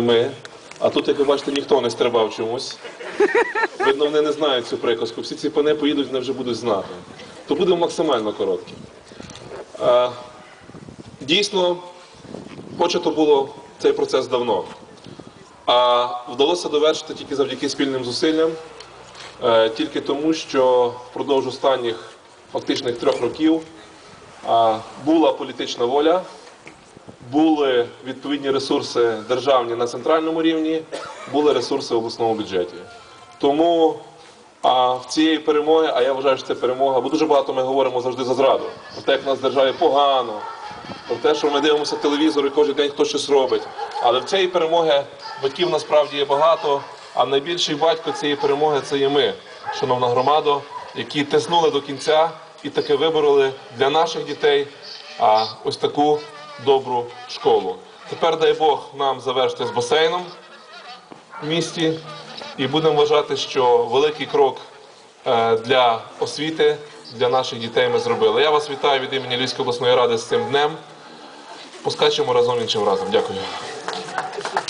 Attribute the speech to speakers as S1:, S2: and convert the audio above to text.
S1: Ми. А тут, як ви бачите, ніхто не стрибав чомусь. Видно, вони не знають цю приказку. Всі ці пани поїдуть, вони вже будуть знати. То буде максимально короткі. Е, Дійсно, почато було цей процес давно. А вдалося довершити тільки завдяки спільним зусиллям, е, тільки тому, що впродовж останніх фактичних трьох років а, була політична воля, були відповідні ресурси державні на центральному рівні, були ресурси в обласному бюджеті. Тому а, в цієї перемоги, а я вважаю, що це перемога, бо дуже багато ми говоримо завжди за зраду. Про те, як в нас в державі погано, про те, що ми дивимося телевізор і кожен день хтось щось робить. Але в цієї перемоги батьків насправді є багато, а найбільший батько цієї перемоги це є ми, шановна громада, які тиснули до кінця і таки вибороли для наших дітей а, ось таку добру школу. Тепер дай Бог нам завершити з басейном в місті і будемо вважати, що великий крок е, для освіти для наших дітей ми зробили. Я вас вітаю від імені Львівської обласної ради з цим днем. Поскачемо разом іншим разом. Дякую.